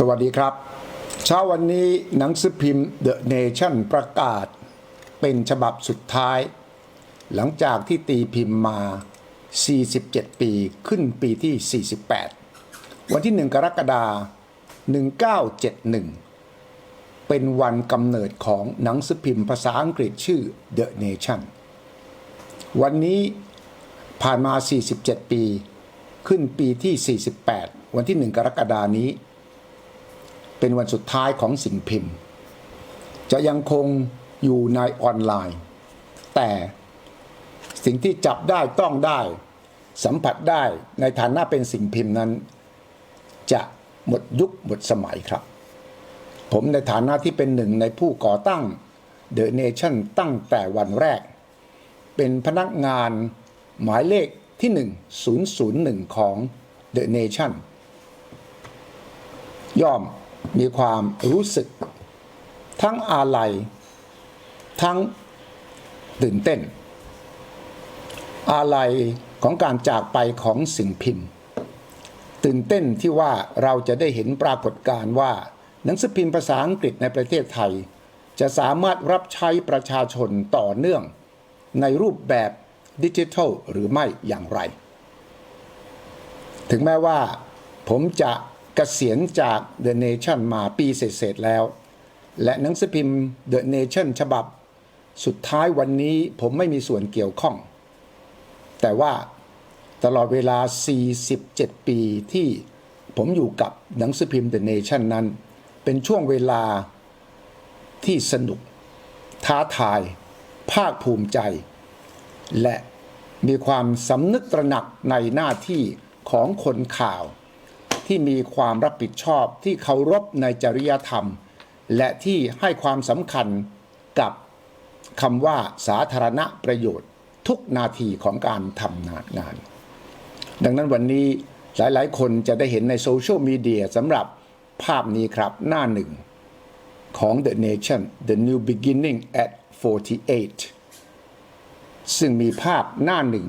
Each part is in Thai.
สวัสดีครับ เช้าวันนี้หนังสือพิมพ์ The Nation ประกาศ เป็นฉบับสุดท้าย หลังจากที่ตีพิมพ์มา 47 ปีขึ้นปีที่ 48 วันที่ 1 กรกฎาคม1971 เป็นวันกำเนิดของหนังสือพิมพ์ภาษาอังกฤษชื่อ The Nation วันนี้ผ่านมา 47 ปี ขึ้นปีที่ 48 วันที่ 1 กรกฎานี้ เป็นวันสุดท้ายของสิ่งพิมพ์ จะยังคงอยู่ในออนไลน์ แต่สิ่งที่จับได้ต้องได้สัมผัสได้ในฐานะเป็นสิ่งพิมพ์นั้น จะหมดยุคหมดสมัยครับ ผมในฐานะที่เป็นหนึ่งในผู้ก่อตั้ง The Nation ตั้งแต่วันแรก เป็นพนักงานหมายเลขที่ 1001 ของ The Nation ย่อม มีความรู้สึก ทั้งอาลัย ทั้งตื่นเต้น อาลัยของการจากไปของสิ่งพิมพ์ ตื่นเต้นที่ว่าเราจะได้เห็นปรากฏการณ์ว่า หนังสือพิมพ์ภาษาอังกฤษในประเทศไทย จะสามารถรับใช้ประชาชนต่อเนื่อง ในรูปแบบดิจิทัลหรือไม่อย่างไร ถึงแม้ว่าผมจะ กษียณจาก The Nation มาปีเศษๆแล้ว และหนังสือพิมพ์ The Nation ฉบับ สุดท้ายวันนี้ผมไม่มีส่วนเกี่ยวข้อง แต่ว่าตลอดเวลา 47 ปีที่ผมอยู่กับหนังสือพิมพ์ The Nation นั้น เป็นช่วงเวลาที่สนุก ท้าทาย ภาคภูมิใจ และมีความสำนึกตระหนักในหน้าที่ของคนข่าว ที่มีความรับผิดชอบที่เคารพในจริยธรรม และที่ให้ความสำคัญกับคำว่าสาธารณประโยชน์ทุกนาทีของการทำงาน ดังนั้นวันนี้หลายๆ คนจะได้เห็นในโซเชียลมีเดียสำหรับภาพนี้ครับหน้าหนึ่งของ The Nation The New Beginning at 48 ซึ่งมีภาพหน้าหนึ่ง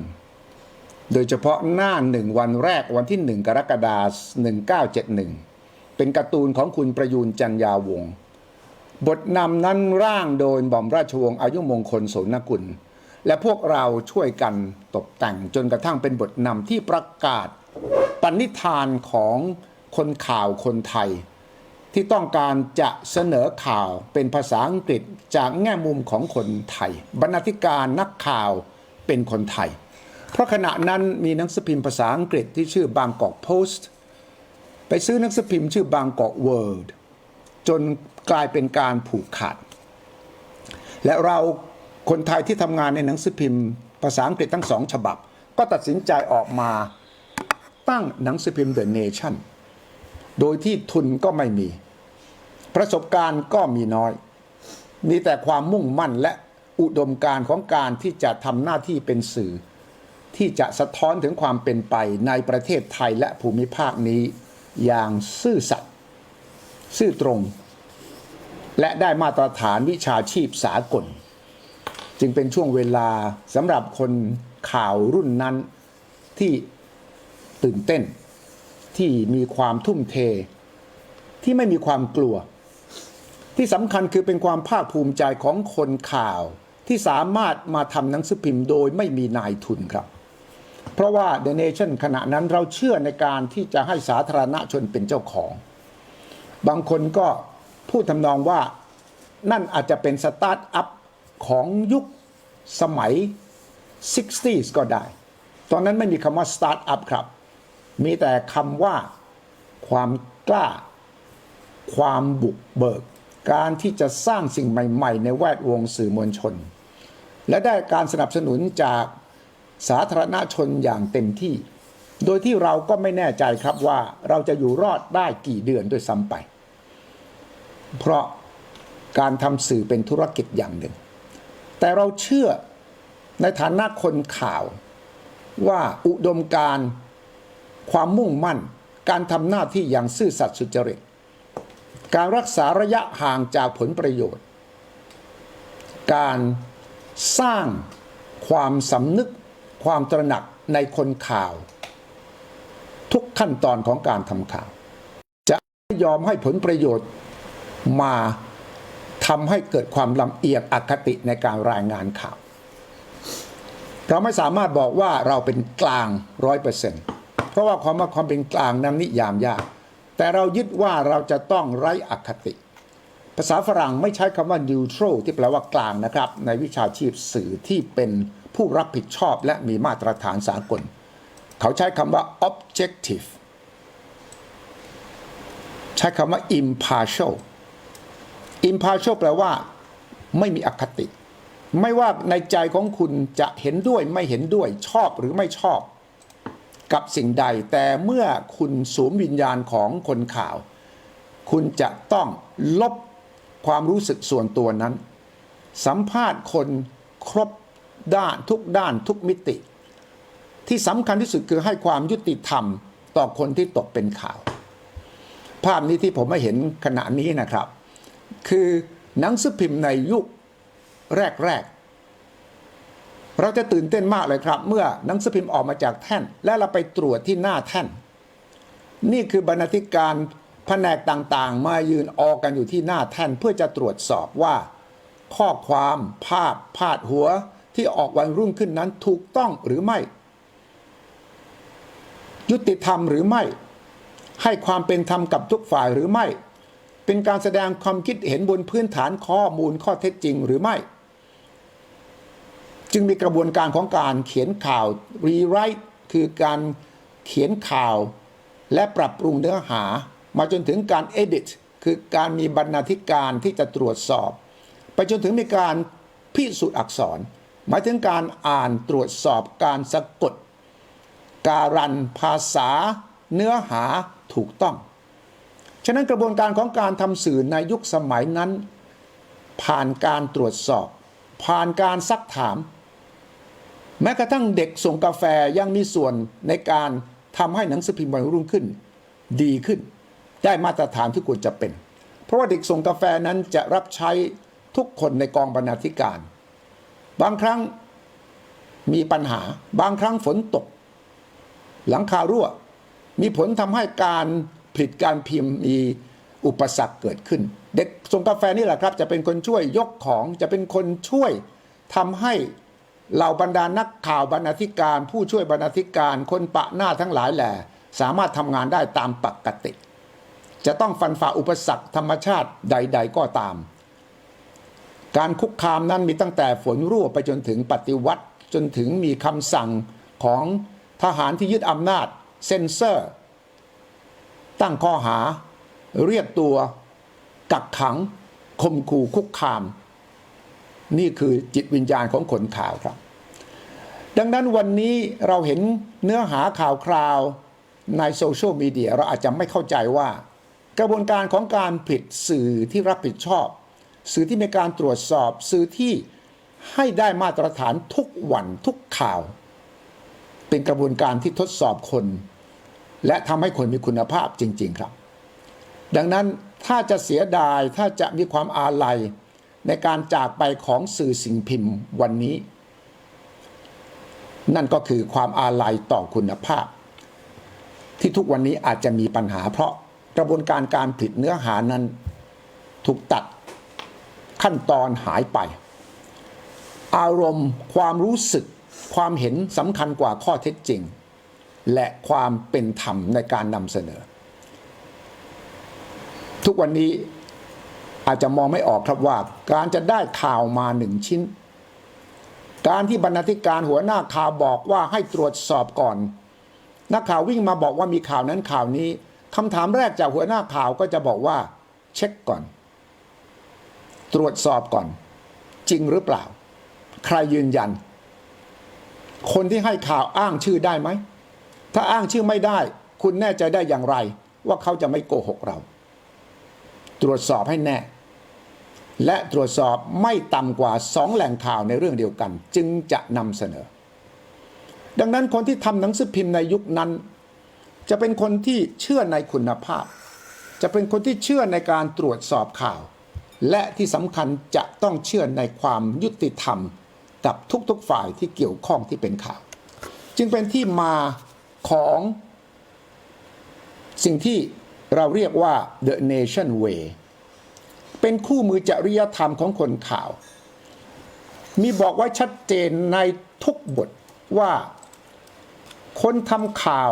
โดยเฉพาะหน้าหนึ่งวันแรกวันที่หนึ่งกรกฎาคม1971 เป็นการ์ตูนของคุณประยูนจันยาวงศ์บทนำนั้นร่างโดยบ่อมราชวงศ์อายุมงคลโสนกุล และพวกเราช่วยกันตกแต่งจนกระทั่งเป็นบทนำที่ประกาศปณิธานของคนข่าวคนไทย ที่ต้องการจะเสนอข่าวเป็นภาษาอังกฤษจากแง่มุมของคนไทย บรรณาธิการนักข่าวเป็นคนไทย เพราะขณะนั้นมีหนังสือพิมพ์ภาษาอังกฤษที่ชื่อบางกอกโพสต์ไปซื้อหนังสือพิมพ์ชื่อบางกอกเวิร์ดจนกลายเป็นการผูกขาด และเราคนไทยที่ทำงานในหนังสือพิมพ์ภาษาอังกฤษทั้งสองฉบับ ก็ตัดสินใจออกมาตั้งหนังสือพิมพ์ The Nation โดยที่ทุนก็ไม่มี ประสบการณ์ก็มีน้อย มีแต่ความมุ่งมั่นและอุดมการณ์ของการที่จะทำหน้าที่เป็นสื่อ ที่จะสะท้อนถึงความเป็นไปในประเทศไทยและภูมิภาคนี้ อย่างซื่อสัตย์ซื่อตรง และได้มาตรฐานวิชาชีพสากล จึงเป็นช่วงเวลาสำหรับคนข่าวรุ่นนั้นที่ตื่นเต้น ที่มีความทุ่มเท ที่ไม่มีความกลัว ที่สำคัญคือเป็นความภาคภูมิใจของคนข่าวที่สามารถมาทำหนังสือพิมพ์โดยไม่มีนายทุนครับ เพราะว่า The Nation ขณะนั้นเราเชื่อในการที่จะให้สาธารณชนเป็นเจ้าของ บางคนก็พูดทำนองว่านั่นอาจจะเป็นสตาร์ทอัพของยุคสมัย 60s ก็ได้ ตอนนั้นไม่มีคำว่าสตาร์ทอัพครับ มีแต่คำว่าความกล้า ความบุกเบิก การที่จะสร้างสิ่งใหม่ ๆ ในแวดวงสื่อมวลชน และได้การสนับสนุนจาก สาธารณชนอย่างเต็มที่ โดยที่เราก็ไม่แน่ใจครับว่าเราจะอยู่รอดได้กี่เดือนด้วยซ้ำไป เพราะการทำสื่อเป็นธุรกิจอย่างหนึ่ง แต่เราเชื่อในฐานะคนข่าวว่าอุดมการความมุ่งมั่น การทำหน้าที่อย่างซื่อสัตย์สุจริต การรักษาระยะห่างจากผลประโยชน์ การสร้างความสำนึก ความตระหนักในคนข่าว ทุกขั้นตอนของการทำข่าว จะยอมให้ผลประโยชน์มาทำให้เกิดความลำเอียงอคติในการรายงานข่าว เราไม่สามารถบอกว่าเราเป็นกลางร้อยเปอร์เซ็นต์เพราะว่าความว่าความเป็นกลางนั้นนิยามยาก แต่เรายึดว่าเราจะต้องไร้อคติ ภาษาฝรั่งไม่ใช้คำว่า neutral ที่แปลว่ากลางนะครับ ในวิชาชีพสื่อที่เป็น ผู้รับผิดชอบและมีมาตรฐานสากล เขาใช้คำว่า objective ใช้คำว่า impartial impartial แปลว่า ไม่มีอคติ ไม่ว่าในใจของคุณจะเห็นด้วยไม่เห็นด้วยชอบหรือไม่ชอบ กับสิ่งใด แต่เมื่อคุณสวมวิญญาณของคนข่าว คุณจะต้องลบความรู้สึกส่วนตัวนั้น สัมภาษณ์คนครบ ด้านทุกด้านทุกมิติ ที่สำคัญที่สุดคือให้ความยุติธรรมต่อคนที่ตกเป็นข่าว ภาพนี้ที่ผมไม่เห็นขณะนี้นะครับ คือหนังสือพิมพ์ในยุคแรกๆ เราจะตื่นเต้นมากเลยครับ เมื่อหนังสือพิมพ์ออกมาจากแท่น และเราไปตรวจที่หน้าแท่น นี่คือบรรณาธิการแผนกต่างๆ มายืนออกกันอยู่ที่หน้าแท่นเพื่อจะตรวจสอบว่า ข้อความภาพพาดหัว ที่ออกวันรุ่งขึ้นนั้นถูกต้องหรือไม่ ยุติธรรมหรือไม่ ให้ความเป็นธรรมกับทุกฝ่ายหรือไม่ เป็นการแสดงความคิดเห็นบนพื้นฐานข้อมูลข้อเท็จจริงหรือไม่ จึงมีกระบวนการของการเขียนข่าว rewrite คือการเขียนข่าว และปรับปรุงเนื้อหา มาจนถึงการ edit คือการมีบรรณาธิการที่จะตรวจสอบ ไปจนถึงมีการพิสูจน์อักษร หมายถึงการอ่านตรวจสอบการสะกด การันภาษา เนื้อหาถูกต้อง ฉะนั้นกระบวนการของการทำสื่อในยุคสมัยนั้น ผ่านการตรวจสอบ ผ่านการซักถาม แม้กระทั่งเด็กส่งกาแฟยังมีส่วนในการทำให้หนังสือพิมพ์วันรุ่งขึ้น ดีขึ้น ได้มาตรฐานที่ควรจะเป็น เพราะว่าเด็กส่งกาแฟนั้นจะรับใช้ทุกคนในกองบรรณาธิการ บางครั้งมีปัญหา บางครั้งฝนตก หลังคารั่ว มีผลทำให้การผลิตการพิมพ์มีอุปสรรคเกิดขึ้น เด็กส่งกาแฟนี่แหละครับ จะเป็นคนช่วยยกของจะเป็นคนช่วยทำให้เหล่าบรรดานักข่าวบรรณาธิการ ผู้ช่วยบรรณาธิการคนปะหน้าทั้งหลายแหล่สามารถทำงานได้ตามปกติ จะต้องฟันฝ่าอุปสรรคธรรมชาติใด ๆ ก็ตาม การคุกคามนั้นมีตั้งแต่ฝนรั่วไปจนถึงปฏิวัติ จนถึงมีคำสั่งของทหารที่ยึดอำนาจ เซนเซอร์ ตั้งข้อหา เรียกตัว กักขังข่มขู่คุกคาม นี่คือจิตวิญญาณของคนข่าวครับ ดังนั้นวันนี้เราเห็นเนื้อหาข่าวคราวในโซเชียลมีเดียเราอาจจะไม่เข้าใจว่า กระบวนการของการผลิตสื่อที่รับผิดชอบ สื่อที่มีการตรวจสอบสื่อที่ให้ได้มาตรฐานทุกวันทุกข่าว เป็นกระบวนการที่ทดสอบคน และทำให้คนมีคุณภาพจริง ๆครับ ดังนั้นถ้าจะเสียดายถ้าจะมีความอาลัยในการจากไปของสื่อสิ่งพิมพ์วันนี้ นั่นก็คือความอาลัยต่อคุณภาพ ที่ทุกวันนี้อาจจะมีปัญหาเพราะกระบวนการการผลิตเนื้อหานั้น ถูกตัด ขั้นตอนหายไป อารมณ์ความรู้สึกความเห็นสำคัญกว่าข้อเท็จจริง และความเป็นธรรมในการนำเสนอ ทุกวันนี้อาจจะมองไม่ออกครับว่าการจะได้ข่าวมาหนึ่งชิ้น การที่บรรณาธิการหัวหน้าข่าวบอกว่าให้ตรวจสอบก่อน นักข่าววิ่งมาบอกว่ามีข่าวนั้นข่าวนี้คำถามแรกจากหัวหน้าข่าวก็จะบอกว่า เช็คก่อน ตรวจสอบก่อน จริงหรือเปล่า ใครยืนยัน คนที่ให้ข่าวอ้างชื่อได้ไหม ถ้าอ้างชื่อไม่ได้ คุณแน่ใจได้อย่างไร ว่าเขาจะไม่โกหกเรา ตรวจสอบให้แน่ และตรวจสอบไม่ต่ำกว่าสองแหล่งข่าวในเรื่องเดียวกัน จึงจะนำเสนอ ดังนั้นคนที่ทำหนังสือพิมพ์ในยุคนั้น จะเป็นคนที่เชื่อในคุณภาพ จะเป็นคนที่เชื่อในการตรวจสอบข่าว และที่สำคัญจะต้องเชื่อในความยุติธรรมกับทุกๆฝ่ายที่เกี่ยวข้องที่เป็นข่าว จึงเป็นที่มาของสิ่งที่เราเรียกว่า The Nation Way เป็นคู่มือจริยธรรมของคนข่าว มีบอกไว้ชัดเจนในทุกบทว่าคนทำข่าว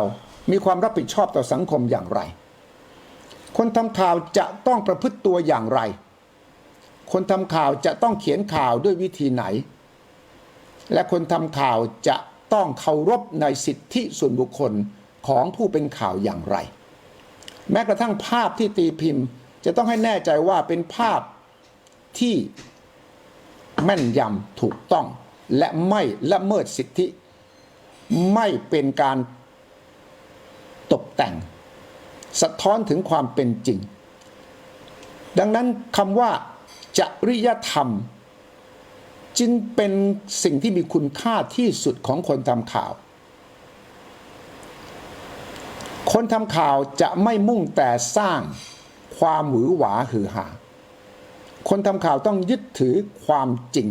มีความรับผิดชอบต่อสังคมอย่างไร คนทำข่าวจะต้องประพฤติตัวอย่างไร คนทำข่าวจะต้องเขียนข่าวด้วยวิธีไหน และคนทำข่าวจะต้องเคารพในสิทธิส่วนบุคคลของผู้เป็นข่าวอย่างไร แม้กระทั่งภาพที่ตีพิมพ์ จะต้องให้แน่ใจว่าเป็นภาพที่แม่นยำถูกต้อง และไม่ละเมิดสิทธิ ไม่เป็นการตกแต่ง สะท้อนถึงความเป็นจริง ดังนั้นคำว่า จริยธรรม จึงเป็นสิ่งที่มีคุณค่าที่สุดของคนทำข่าว คนทำข่าวจะไม่มุ่งแต่สร้างความหวือหวาหือหา คนทำข่าวต้องยึดถือความจริง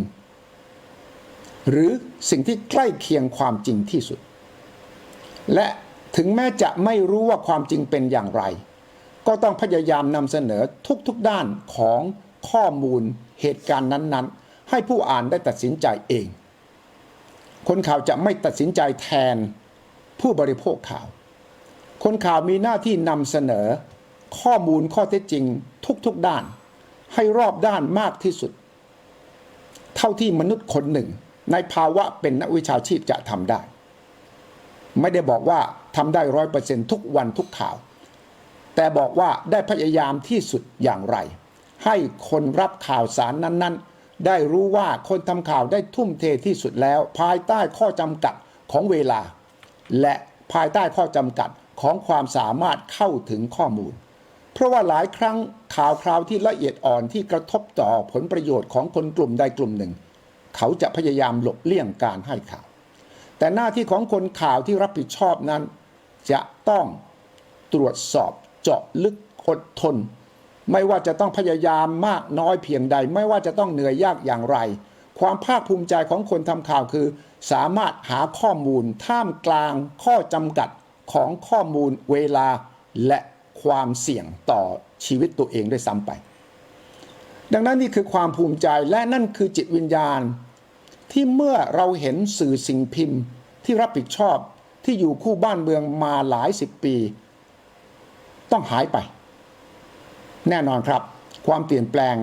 หรือสิ่งที่ใกล้เคียงความจริงที่สุด และถึงแม้จะไม่รู้ว่าความจริงเป็นอย่างไร ก็ต้องพยายามนำเสนอทุกๆด้านของ ข้อมูลเหตุการณ์นั้นๆ ให้ผู้อ่านได้ตัดสินใจเอง คนข่าวจะไม่ตัดสินใจแทนผู้บริโภคข่าว คนข่าวมีหน้าที่นำเสนอข้อมูลข้อเท็จจริงทุกๆด้าน ให้รอบด้านมากที่สุด เท่าที่มนุษย์คนหนึ่ง ในภาวะเป็นนักวิชาชีพจะทำได้ ไม่ได้บอกว่าทำได้ร้อยเปอร์เซ็นทุกวันทุกข่าว แต่บอกว่าได้พยายามที่สุดอย่างไร ให้คนรับข่าวสารนั้น ๆ ได้รู้ว่าคนทำข่าวได้ทุ่มเทที่สุดแล้ว ภายใต้ข้อจำกัดของเวลา และภายใต้ข้อจำกัดของความสามารถเข้าถึงข้อมูล เพราะว่าหลายครั้งข่าวคราวที่ละเอียดอ่อนที่กระทบต่อผลประโยชน์ของคนกลุ่มใดกลุ่มหนึ่ง เขาจะพยายามหลบเลี่ยงการให้ข่าว แต่หน้าที่ของคนข่าวที่รับผิดชอบนั้น จะต้องตรวจสอบเจาะลึกอดทน ไม่ว่าจะต้องพยายามมากน้อยเพียงใด ไม่ว่าจะต้องเหนื่อยยากอย่างไร ความภาคภูมิใจของคนทำข่าวคือ สามารถหาข้อมูลท่ามกลางข้อจำกัดของข้อมูลเวลาและความเสี่ยงต่อชีวิตตัวเองด้วยซ้ำไป ดังนั้นนี่คือความภูมิใจและนั่นคือจิตวิญญาณ ที่เมื่อเราเห็นสื่อสิ่งพิมพ์ ที่รับผิดชอบที่อยู่คู่บ้านเมืองมาหลายสิบปี ต้องหายไป แน่นอนครับ ความเปลี่ยนแปลง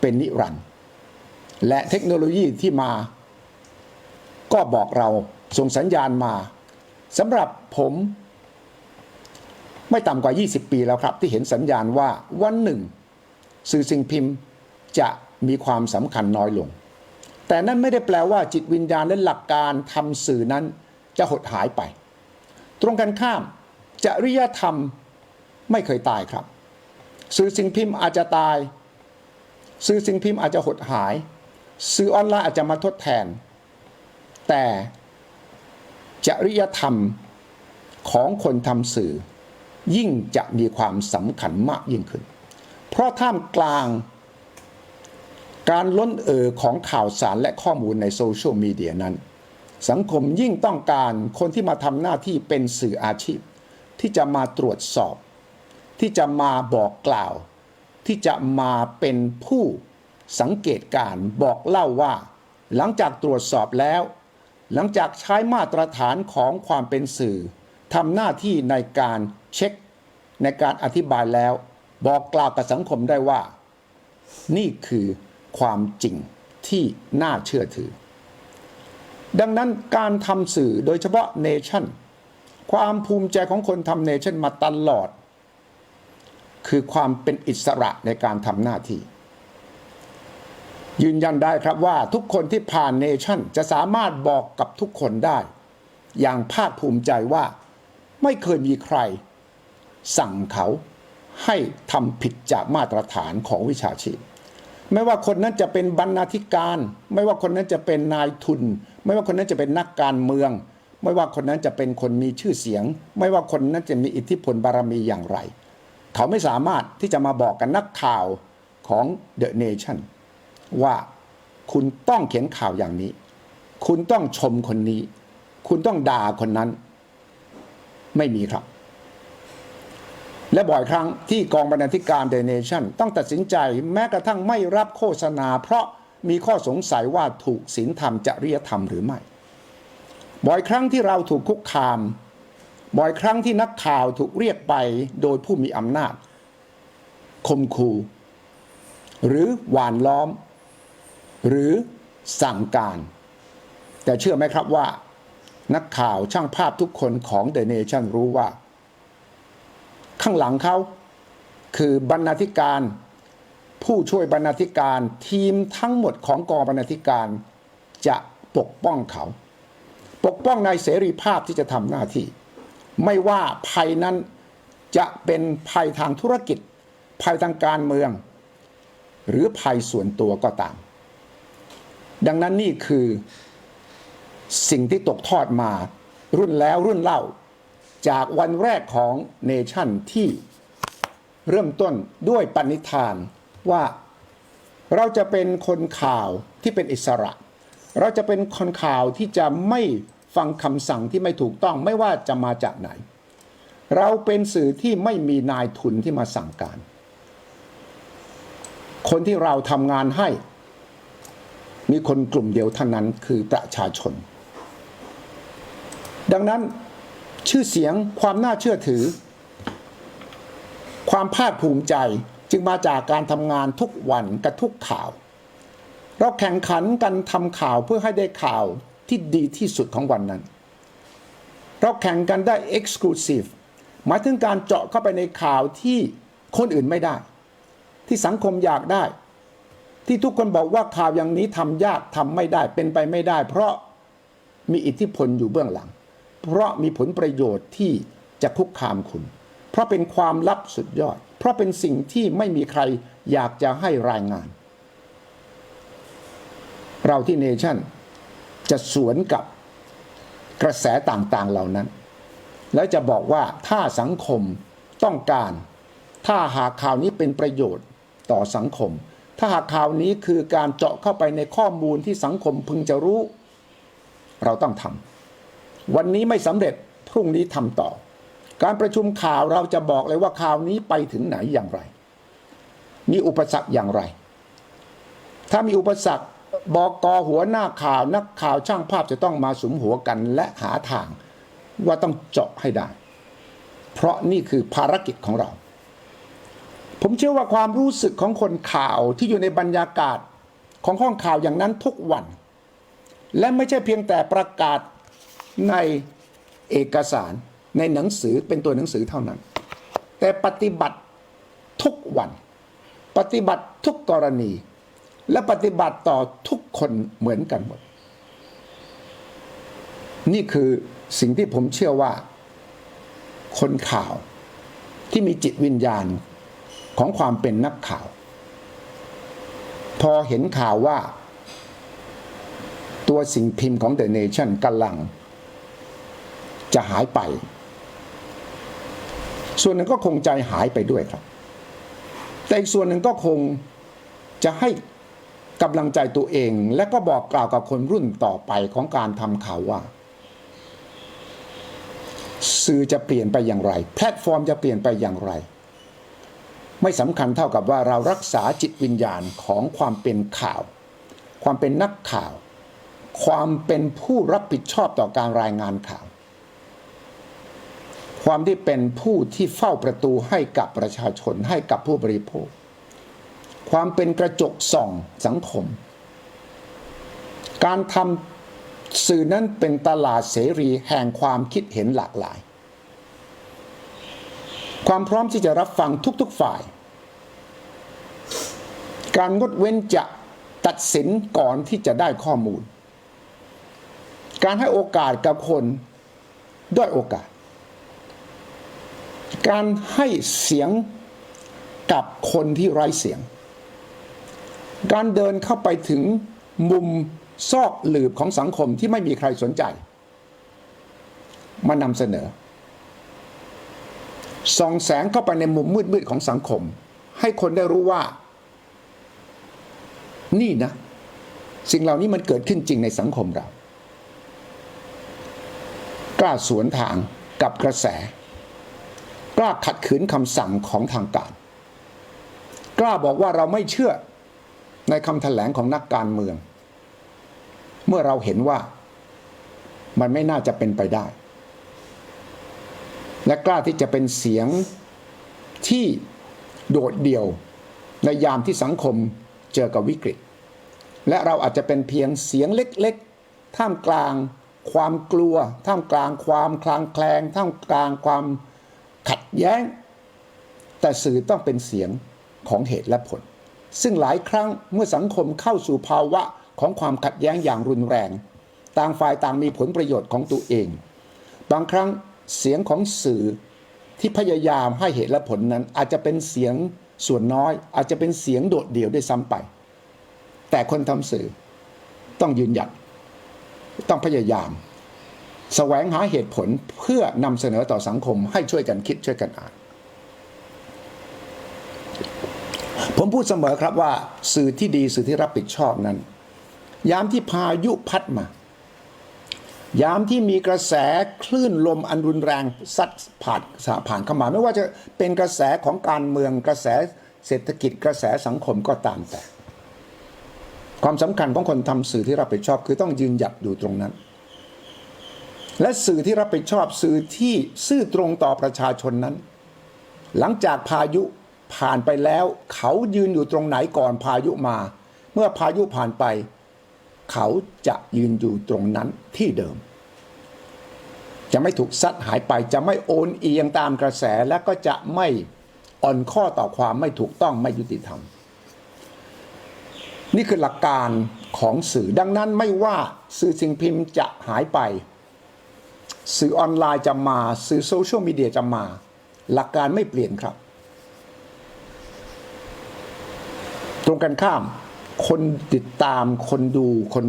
เป็นนิรันดร์และเทคโนโลยีที่มา ก็บอกเราส่งสัญญาณมาสำหรับผมไม่ต่ำกว่า 20 ปีแล้วครับ ที่เห็นสัญญาณว่าวันหนึ่ง สื่อสิ่งพิมพ์จะมีความสำคัญน้อยลง แต่นั่นไม่ได้แปลว่าจิตวิญญาณและหลักการทำสื่อนั้นจะหดหายไป ตรงกันข้ามจริยธรรมไม่เคยตายครับ สื่อสิ่งพิมพ์อาจจะตาย สื่อสิ่งพิมพ์อาจจะหดหาย สื่อออนไลน์อาจจะมาทดแทน แต่จริยธรรมของคนทำสื่อ ยิ่งจะมีความสำคัญมากยิ่งขึ้น เพราะท่ามกลางการล้นเอ่อของข่าวสารและข้อมูลในโซเชียลมีเดียนั้น สังคมยิ่งต้องการคนที่มาทำหน้าที่เป็นสื่ออาชีพ ที่จะมาตรวจสอบ ที่จะมาบอกกล่าว ที่จะมาเป็นผู้สังเกตการบอกเล่าว่า หลังจากตรวจสอบแล้ว หลังจากใช้มาตรฐานของความเป็นสื่อทำหน้าที่ในการเช็ค ในการอธิบายแล้ว บอกกล่าวกับสังคมได้ว่า นี่คือความจริงที่น่าเชื่อถือ ดังนั้นการทำสื่อโดยเฉพาะเนชั่น ความภูมิใจของคนทำเนชั่นมาตลอด คือความเป็นอิสระในการทำหน้าที่ ยืนยันได้ครับว่าทุกคนที่ผ่านเนชั่นจะสามารถบอกกับทุกคนได้ อย่างภาคภูมิใจว่าไม่เคยมีใคร สั่งเขาให้ทำผิดจากมาตรฐานของวิชาชีพ ไม่ว่าคนนั้นจะเป็นบรรณาธิการ ไม่ว่าคนนั้นจะเป็นนายทุน ไม่ว่าคนนั้นจะเป็นนักการเมือง ไม่ว่าคนนั้นจะเป็นคนมีชื่อเสียง ไม่ว่าคนนั้นจะมีอิทธิพลบารมีอย่างไร เขาไม่สามารถที่จะมาบอกกับนักข่าวของ The Nation ว่าคุณต้องเขียนข่าวอย่างนี้ คุณต้องชมคนนี้ คุณต้องด่าคนนั้น ไม่มีครับ และบ่อยครั้งที่กองบรรณาธิการเดเนชั่นต้องตัดสินใจแม้กระทั่งไม่รับโฆษณา เพราะมีข้อสงสัยว่าถูกศีลธรรมจริยธรรมหรือไม่ บ่อยครั้งที่เราถูกคุกคาม บ่อยครั้งที่นักข่าวถูกเรียกไปโดยผู้มีอำนาจคมคู่หรือหวานล้อม หรือสั่งการ แต่เชื่อไหมครับว่า นักข่าวช่างภาพทุกคนของ The Nation รู้ว่า ข้างหลังเขาคือบรรณาธิการ ผู้ช่วยบรรณาธิการทีมทั้งหมดของกองบรรณาธิการจะปกป้องเขา ปกป้องในเสรีภาพที่จะทำหน้าที่ ไม่ว่าภัยนั้นจะเป็นภัยทางธุรกิจ ภัยทางการเมือง หรือภัยส่วนตัวก็ตาม ดังนั้นนี่คือสิ่งที่ตกทอดมารุ่นแล้วรุ่นเล่า จากวันแรกของเนชั่นที่เริ่มต้นด้วยปณิธานว่าเราจะเป็นคนข่าวที่เป็นอิสระ เราจะเป็นคนข่าวที่จะไม่ ฟังคำสั่งที่ไม่ถูกต้องไม่ว่าจะมาจากไหน เราเป็นสื่อที่ไม่มีนายทุนที่มาสั่งการ คนที่เราทำงานให้ มีคนกลุ่มเดียวเท่านั้นคือประชาชน ดังนั้นชื่อเสียงความน่าเชื่อถือ ความภาคภูมิใจจึงมาจากการทำงานทุกวันกับทุกข่าว เราแข่งขันกันทำข่าวเพื่อให้ได้ข่าว ที่ดีที่สุดของวันนั้น เราแข่งกันได้ exclusive หมายถึงการเจาะเข้าไปในข่าวที่คนอื่นไม่ได้ ที่สังคมอยากได้ ที่ทุกคนบอกว่าข่าวอย่างนี้ทำยากทำไม่ได้เป็นไปไม่ได้ เพราะมีอิทธิพลอยู่เบื้องหลัง เพราะมีผลประโยชน์ที่จะคุกคามคุณ เพราะเป็นความลับสุดยอด เพราะเป็นสิ่งที่ไม่มีใครอยากจะให้รายงาน เราที่เนชั่น จะสวนกับกระแสต่างๆเหล่านั้น แล้วจะบอกว่าถ้าสังคมต้องการ ถ้าหากข่าวนี้เป็นประโยชน์ต่อสังคม ถ้าหากข่าวนี้คือการเจาะเข้าไปในข้อมูลที่สังคมพึงจะรู้ เราต้องทำวันนี้ไม่สำเร็จพรุ่งนี้ทำต่อ การประชุมข่าวเราจะบอกเลยว่าข่าวนี้ไปถึงไหนอย่างไร มีอุปสรรคอย่างไร ถ้ามีอุปสรรค บอกกอหัวหน้าข่าวนักข่าวช่างภาพจะต้องมาสมหัวกันและหาทางว่าต้องเจาะให้ได้ เพราะนี่คือภารกิจของเรา ผมเชื่อว่าความรู้สึกของคนข่าวที่อยู่ในบรรยากาศของห้องข่าวอย่างนั้นทุกวัน และไม่ใช่เพียงแต่ประกาศในเอกสารในหนังสือเป็นตัวหนังสือเท่านั้น แต่ปฏิบัติทุกวัน ปฏิบัติทุกกรณี และปฏิบัติต่อทุกคนเหมือนกันหมด นี่คือสิ่งที่ผมเชื่อว่า คนข่าวที่มีจิตวิญญาณของความเป็นนักข่าว พอเห็นข่าวว่า ตัวสิ่งพิมพ์ของ The Nation กำลัง จะหายไป ส่วนหนึ่งก็คงใจหายไปด้วยครับ แต่อีกส่วนหนึ่งก็คงจะให้ กำลังใจตัวเอง และก็บอกกล่าวกับคนรุ่นต่อไปของการทำข่าวว่า สื่อจะเปลี่ยนไปอย่างไร แพลตฟอร์มจะเปลี่ยนไปอย่างไร ไม่สำคัญเท่ากับว่าเรารักษาจิตวิญญาณของความเป็นข่าว ความเป็นนักข่าว ความเป็นผู้รับผิดชอบต่อการรายงานข่าว ความที่เป็นผู้ที่เฝ้าประตูให้กับประชาชนให้กับผู้บริโภค ความเป็นกระจกส่องสังคม การทำสื่อนั้นเป็นตลาดเสรีแห่งความคิดเห็นหลากหลาย ความพร้อมที่จะรับฟังทุกๆฝ่าย การงดเว้นจะตัดสินก่อนที่จะได้ข้อมูล การให้โอกาสกับคนด้วยโอกาส การให้เสียงกับคนที่ไร้เสียง การเดินเข้าไปถึงมุมซอกหลืบของสังคมที่ไม่มีใครสนใจ มานำเสนอส่องแสงเข้าไปในมุมมืดๆของสังคม ให้คนได้รู้ว่า นี่นะ สิ่งเหล่านี้มันเกิดขึ้นจริงในสังคมเรากล้าสวนทางกับกระแส กล้าขัดขืนคำสั่งของทางการ กล้าบอกว่าเราไม่เชื่อ ในคำแถลงของนักการเมือง เมื่อเราเห็นว่ามันไม่น่าจะเป็นไปได้ และกล้าที่จะเป็นเสียงที่โดดเดี่ยวในยามที่สังคมเจอกับวิกฤต และเราอาจจะเป็นเพียงเสียงเล็กๆ ท่ามกลางความกลัว ท่ามกลางความคลางแคลง ท่ามกลางความขัดแย้ง แต่สื่อต้องเป็นเสียงของเหตุและผล ซึ่งหลายครั้งเมื่อสังคมเข้าสู่ภาวะของความขัดแย้งอย่างรุนแรง ต่างฝ่ายต่างมีผลประโยชน์ของตัวเอง บางครั้งเสียงของสื่อที่พยายามให้เหตุและผลนั้น อาจจะเป็นเสียงส่วนน้อย อาจจะเป็นเสียงโดดเดี่ยวด้วยซ้ำไป แต่คนทำสื่อต้องยืนหยัดต้องพยายามแสวงหาเหตุผลเพื่อนำเสนอต่อสังคมให้ช่วยกันคิดช่วยกันอ่าน ผมพูดเสมอครับว่าสื่อที่ดีสื่อที่รับผิดชอบนั้น ยามที่พายุพัดมา ยามที่มีกระแสคลื่นลมอันรุนแรงซัดผ่านผ่านเข้ามา ไม่ว่าจะเป็นกระแสของการเมืองกระแสเศรษฐกิจกระแสสังคมก็ตามแต่ ความสำคัญของคนทำสื่อที่รับผิดชอบ คือต้องยืนหยัดอยู่ตรงนั้น และสื่อที่รับผิดชอบสื่อที่ซื่อตรงต่อประชาชนนั้น หลังจากพายุ ผ่านไปแล้ว เขายืนอยู่ตรงไหนก่อนพายุมา เมื่อพายุผ่านไป เขาจะยืนอยู่ตรงนั้นที่เดิม จะไม่ถูกซัดหายไปจะไม่โอนเอียงตามกระแสและก็จะไม่อ่อนข้อต่อความไม่ถูกต้องไม่ยุติธรรม นี่คือหลักการของสื่อดังนั้นไม่ว่าสื่อสิ่งพิมพ์จะหายไป สื่อออนไลน์จะมา สื่อโซเชียลมีเดียจะมา หลักการไม่เปลี่ยนครับ ตรงกันข้าม คนติดตามคนดูคน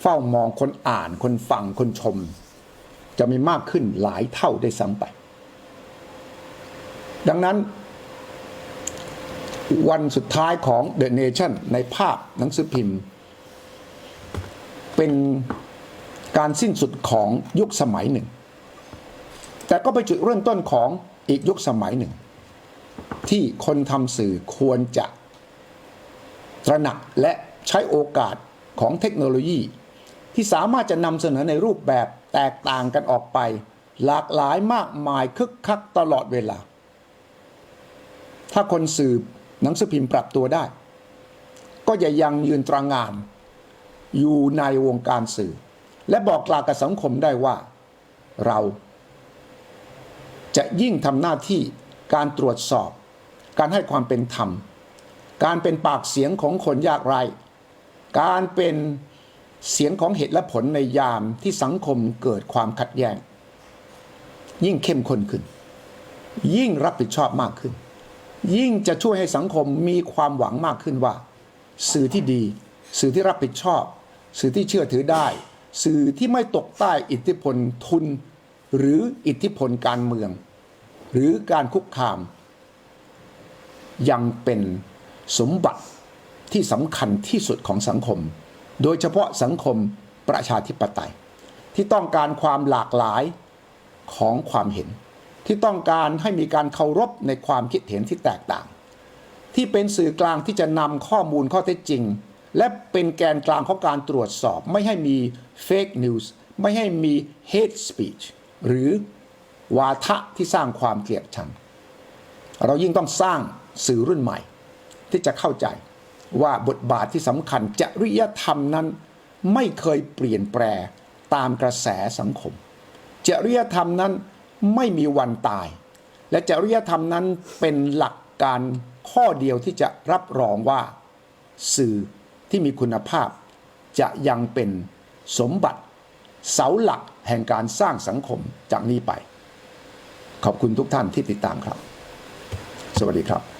เฝ้ามองคนอ่าน คนฟังคนชม จะมีมากขึ้นหลายเท่าได้ซ้ำไป ดังนั้น วันสุดท้ายของ The Nation ในภาพหนังสือพิมพ์ เป็นการสิ้นสุดของยุคสมัยหนึ่ง แต่ก็ไปนจุดเริ่มต้นของอีกยุคสมัยหนึ่ง ที่คนทำสื่อควรจะ ตระหนักและใช้โอกาสของเทคโนโลยี ที่สามารถจะนำเสนอในรูปแบบแตกต่างกันออกไป หลากหลายมากมายคึกคักตลอดเวลา ถ้าคนสืบหนังสือพิมพ์ปรับตัวได้ ก็จะยังยืนตรางาน อยู่ในวงการสื่อ และบอกกล่าวกับสังคมได้ว่า เรา จะยิ่งทำหน้าที่การตรวจสอบ การให้ความเป็นธรรม การเป็นปากเสียงของคนยากไร้การเป็นเสียงของเหตุและผลในยามที่สังคมเกิดความขัดแย้ง ยิ่งเข้มข้นขึ้น ยิ่งรับผิดชอบมากขึ้น ยิ่งจะช่วยให้สังคมมีความหวังมากขึ้นว่า สื่อที่ดี สื่อที่รับผิดชอบ สื่อที่เชื่อถือได้ สื่อที่ไม่ตกใต้อิทธิพลทุน หรืออิทธิพลการเมือง หรือการคุกคาม ยังเป็น สมบัติที่สำคัญที่สุดของสังคม โดยเฉพาะสังคมประชาธิปไตย ที่ต้องการความหลากหลายของความเห็น ที่ต้องการให้มีการเคารพในความคิดเห็นที่แตกต่าง ที่เป็นสื่อกลางที่จะนำข้อมูลข้อเท็จจริง และเป็นแกนกลางของการตรวจสอบ ไม่ให้มี fake news ไม่ให้มี hate speech หรือวาทะที่สร้างความเกลียดชัง เรายิ่งต้องสร้างสื่อรุ่นใหม่ ที่จะเข้าใจว่าบทบาทที่สำคัญจริยธรรมนั้นไม่เคยเปลี่ยนแปลตามกระแสสังคม จริยธรรมนั้นไม่มีวันตาย และจริยธรรมนั้นเป็นหลักการข้อเดียวที่จะรับรองว่า สื่อที่มีคุณภาพ จะยังเป็นสมบัติ เสาหลักแห่งการสร้างสังคมจากนี้ไป ขอบคุณทุกท่านที่ติดตามครับ สวัสดีครับ